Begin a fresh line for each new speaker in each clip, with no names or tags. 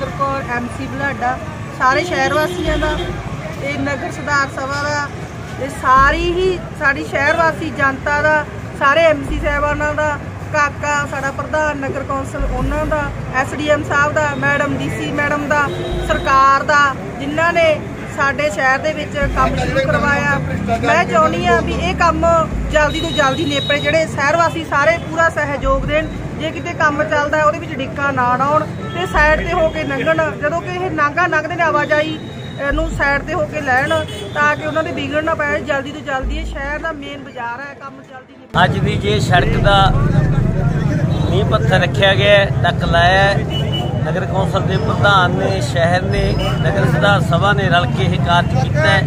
Jaswinder Kaur MC ਬਲਾਡਾ ਸਾਰੇ ਸ਼ਹਿਰ ਵਾਸੀਆਂ ਦਾ ਤੇ ਨਗਰ ਸੁਧਾਰ ਸਭਾ ਦਾ ਤੇ ਸਾਰੀ ਹੀ ਸਾਡੀ ਸ਼ਹਿਰ ਵਾਸੀ ਜਨਤਾ ਦਾ, ਸਾਰੇ ਐਮਸੀ ਸਾਹਿਬਾਨਾਂ ਦਾ, ਕਾਕਾ ਸਾਡਾ ਪ੍ਰਧਾਨ ਨਗਰ ਕੌਂਸਲ ਉਹਨਾਂ ਦਾ ਐਸਡੀਐਮ ਸਾਹਿਬ ਦਾ, ਮੈਡਮ ਡੀਸੀ ਮੈਡਮ ਦਾ, ਸਰਕਾਰ ਦਾ, ਜਿਨ੍ਹਾਂ ਨੇ ਸਾਡੇ ਸ਼ਹਿਰ ਦੇ ਵਿੱਚ ਕੰਮ ਸ਼ੁਰੂ ਕਰਵਾਇਆ। ਮੈਂ ਚਾਹੁੰਦੀ ਆ ਵੀ ਇਹ ਕੰਮ ਜਲਦੀ ਤੋਂ ਜਲਦੀ ਨੇਪਰੇ ਜਿਹੜੇ ਸ਼ਹਿਰ ਵਾਸੀ ਸਾਰੇ ਪੂਰਾ ਸਹਿਯੋਗ ਦੇਣ। ਜੇ ਕਿਤੇ ਕੰਮ ਚੱਲਦਾ ਉਹਦੇ ਵਿੱਚ ਡਿੱਕਾ ਨਾ ਆਉਣ ਤੇ ਸਾਈਡ ਤੇ ਹੋ ਕੇ ਲੰਘਣ ਜਦੋਂ ਕਿ ਇਹ ਨਾਂਗਾ ਲੰਘਦੇ ਨੇ ਆਵਾਜਾਈ ਨੂੰ ਸਾਈਡ ਤੇ ਹੋ ਕੇ ਲੈਣ ਤਾਂ ਕਿ ਉਹਨਾਂ ਦੇ ਵਿਗੜ ਨਾ ਪਏ। ਜਲਦੀ ਤੋਂ ਜਲਦੀ ਇਹ ਸ਼ਹਿਰ ਦਾ ਮੇਨ ਬਾਜ਼ਾਰ ਹੈ ਕੰਮ ਜਲਦੀ ਨਿਬੜ
ਅੱਜ ਦੀ ਜੇ ਸੜਕ ਦਾ ਨੀਂਹ ਪੱਥਰ ਰੱਖਿਆ ਗਿਆ ਹੈ, ਟੱਕ ਲਾਇਆ ਹੈ। ਨਗਰ ਕੌਂਸਲ ਦੇ ਪ੍ਰਧਾਨ ਨੇ ਸ਼ਹਿਰ ਨੇ ਨਗਰ ਸੁਧਾਰ ਸਭਾ ਨੇ ਰਲ ਕੇ ਇਹ ਕਾਰਜ ਕੀਤਾ ਹੈ।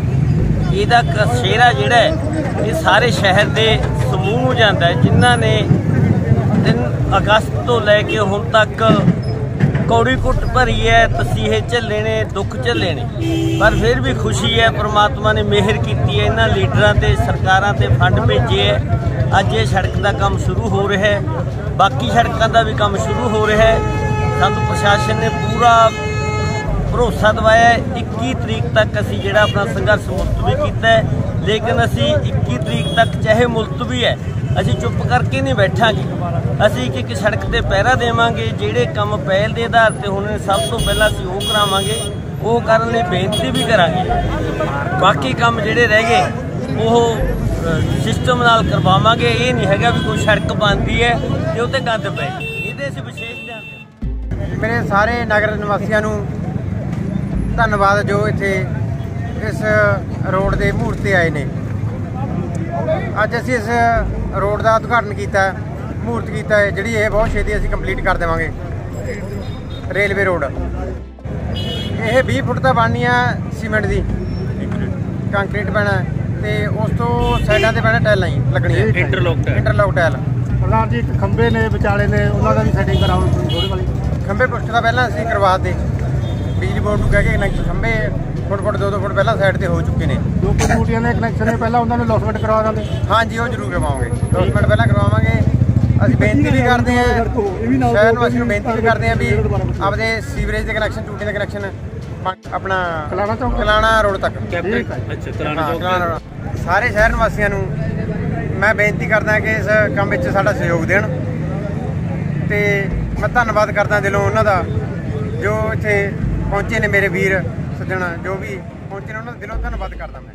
ਇਹਦਾ ਕਸ਼ੇਰਾ ਜਿਹੜਾ ਹੈ ਇਹ ਸਾਰੇ ਸ਼ਹਿਰ ਦੇ ਸਮੂਹ ਨੂੰ ਜਾਂਦਾ ਹੈ ਜਿਨ੍ਹਾਂ ਨੇ 3 ਅਗਸਤ ਤੋਂ ਲੈ ਕੇ ਹੁਣ ਤੱਕ ਕੌੜੀ ਕੁੱਟ ਭਰੀ ਹੈ, ਤਸੀਹੇ ਝੱਲੇ ਨੇ, ਦੁੱਖ ਝੱਲੇ ਨੇ। ਪਰ ਫਿਰ ਵੀ ਖੁਸ਼ੀ ਹੈ, ਪ੍ਰਮਾਤਮਾ ਨੇ ਮਿਹਰ ਕੀਤੀ ਹੈ, ਇਹਨਾਂ ਲੀਡਰਾਂ ਤੇ, ਸਰਕਾਰਾਂ ਤੇ ਫੰਡ ਭੇਜੇ ਹੈ। ਅੱਜ ਇਹ ਸੜਕ ਦਾ ਕੰਮ ਸ਼ੁਰੂ ਹੋ ਰਿਹਾ ਹੈ। ਬਾਕੀ ਸੜਕਾਂ ਦਾ ਵੀ ਕੰਮ ਸ਼ੁਰੂ ਹੋ ਰਿਹਾ ਹੈ। ਸਾਨੂੰ ਪ੍ਰਸ਼ਾਸਨ ਨੇ ਪੂਰਾ ਭਰੋਸਾ ਦਵਾਇਆ ਹੈ 21 ਤਰੀਕ ਤੱਕ ਅਸੀਂ ਜਿਹੜਾ ਆਪਣਾ ਸੰਘਰਸ਼ ਮੁਲਤਵੀ ਕੀਤਾ ਲੇਕਿਨ ਅਸੀਂ 21 ਤਰੀਕ ਤੱਕ ਚਾਹੇ ਮੁਲਤਵੀ ਹੈ ਅਸੀਂ ਚੁੱਪ ਕਰਕੇ ਨਹੀਂ ਬੈਠਾਂਗੇ। ਅਸੀਂ ਇੱਕ ਇੱਕ ਸੜਕ ਤੇ ਪਹਿਰਾ ਦੇਵਾਂਗੇ, ਜਿਹੜੇ ਕੰਮ ਪਹਿਲ ਦੇ ਆਧਾਰ ਤੇ ਹੋਣੇ ਸਭ ਤੋਂ ਪਹਿਲਾਂ ਅਸੀਂ ਉਹ ਕਰਾਵਾਂਗੇ, ਉਹ ਕਰਨ ਲਈ ਬੇਨਤੀ ਵੀ ਕਰਾਂਗੇ। ਬਾਕੀ ਕੰਮ ਜਿਹੜੇ ਰਹਿ ਗਏ, ਉਹ ਸਿਸਟਮ ਨਾਲ ਕਰਵਾਵਾਂਗੇ। ਇਹ ਨਹੀਂ ਹੈਗਾ ਵੀ ਕੋਈ ਸੜਕ ਬਣਦੀ ਹੈ ਤੇ ਉੱਤੇ ਗੰਦ ਪਏ। ਇਹਦੇ ਅਸੀਂ ਵਿਸ਼ੇਸ਼ ਧਿਆਨ
ਮੇਰੇ ਸਾਰੇ ਨਗਰ ਨਿਵਾਸੀਆਂ ਨੂੰ ਧੰਨਵਾਦ ਜੋ ਇੱਥੇ ਇਸ ਰੋਡ ਦੇ ਮੂਹਰਤ ਤੇ ਆਏ ਨੇ। ਅੱਜ ਅਸੀਂ ਇਸ ਰੋਡ ਦਾ ਉਦਘਾਟਨ ਕੀਤਾ ਹੈ, ਮੂਹਰਤ ਕੀਤਾ ਹੈ ਜਿਹੜੀ ਇਹ ਬਹੁਤ ਛੇਤੀ ਅਸੀਂ ਕੰਪਲੀਟ ਕਰ ਦੇਵਾਂਗੇ। Railway road. ਇਹ 20 ਫੁੱਟ ਤਾਂ ਬਣਨੀ ਆ ਸੀਮੈਂਟ ਦੀ। ਕੰਕਰੀਟ ਪੈਣਾ ਹੈ ਤੇ ਉਸ ਤੋਂ ਸਾਈਡਾਂ ਤੇ ਪੈਣਾ ਟੈਲਾਂ ਹੀ ਲੱਗਣੀਆਂ।
ਇੰਟਰਲੋਕ
ਇੰਟਰਲੌਕ ਟੈਲ
ਪ੍ਰਧਾਨ ਜੀ ਇੱਕ ਖੰਬੇ ਨੇ ਵਿਚਾਲੇ ਨੇ ਉਹਨਾਂ ਦਾ ਵੀ ਸੈਟਿੰਗ ਕਰਾਉਣ ਥੋੜੀ ਵਾਲੀ
ਖੰਭੇ ਪੁਸ਼ਟ ਦਾ ਪਹਿਲਾਂ ਅਸੀਂ ਕਰਵਾ ਦੇ ਬਿਜਲੀ ਬੋਰਡ ਨੂੰ ਕਹਿ ਕੇ ਕਨੈਕਟ ਖੰਭੇ ਫੁੱਟ ਫੁੱਟ ਦੋ ਦੋ ਫੁੱਟ ਪਹਿਲਾਂ ਸਾਈਡ ਤੇ ਹੋ ਚੁੱਕੇ ਨੇ।
ਜੋ ਕਿ ਟੂਟੀਆਂ ਦੇ ਕਨੈਕਸ਼ਨ ਨੇ ਪਹਿਲਾਂ ਉਹਨਾਂ ਨੂੰ ਲੌਸਮੈਂਟ ਕਰਵਾ ਦਿੰਦੇ
ਹਾਂਜੀ ਉਹ ਜ਼ਰੂਰ ਕਰਵਾਵਾਂਗੇ। 10 ਮਿੰਟ ਪਹਿਲਾਂ ਕਰਵਾਵਾਂਗੇ। ਅਸੀਂ ਬੇਨਤੀ ਵੀ ਕਰਦੇ ਹਾਂ। ਸ਼ਹਿਰ ਨੂੰ ਅਸੀਂ ਨੂੰ ਬੇਨਤੀ ਵੀ ਕਰਦੇ ਹਾਂ ਵੀ ਆਪਦੇ ਸੀਵਰੇਜ ਦੇ ਕਨੈਕਸ਼ਨ ਟੂਟੀ ਦੇ ਕਨੈਕਸ਼ਨ ਆਪਣਾ
ਕਲਾਣਾ ਚੌਂਕ?
ਕਲਾਣਾ ਰੋਡ ਤੱਕ।
ਅੱਛਾ
ਕਲਾਣਾ। ਸਾਰੇ ਸ਼ਹਿਰ ਨਿਵਾਸੀਆਂ ਨੂੰ ਮੈਂ ਬੇਨਤੀ ਕਰਦਾ ਕਿ ਇਸ ਕੰਮ ਵਿੱਚ ਸਾਡਾ ਸਹਿਯੋਗ ਦੇਣ। ਤੇ ਮੈਂ ਧੰਨਵਾਦ ਕਰਦਾ ਦਿਲੋਂ ਉਹਨਾਂ ਦਾ ਜੋ ਇੱਥੇ ਪਹੁੰਚੇ ਨੇ ਮੇਰੇ ਵੀਰ। ਸੱਜਣ ਜੋ ਵੀ ਪਹੁੰਚੇ ਨੇ ਉਹਨਾਂ ਦਾ ਦਿਲੋਂ ਧੰਨਵਾਦ ਕਰਦਾ ਮੈਂ।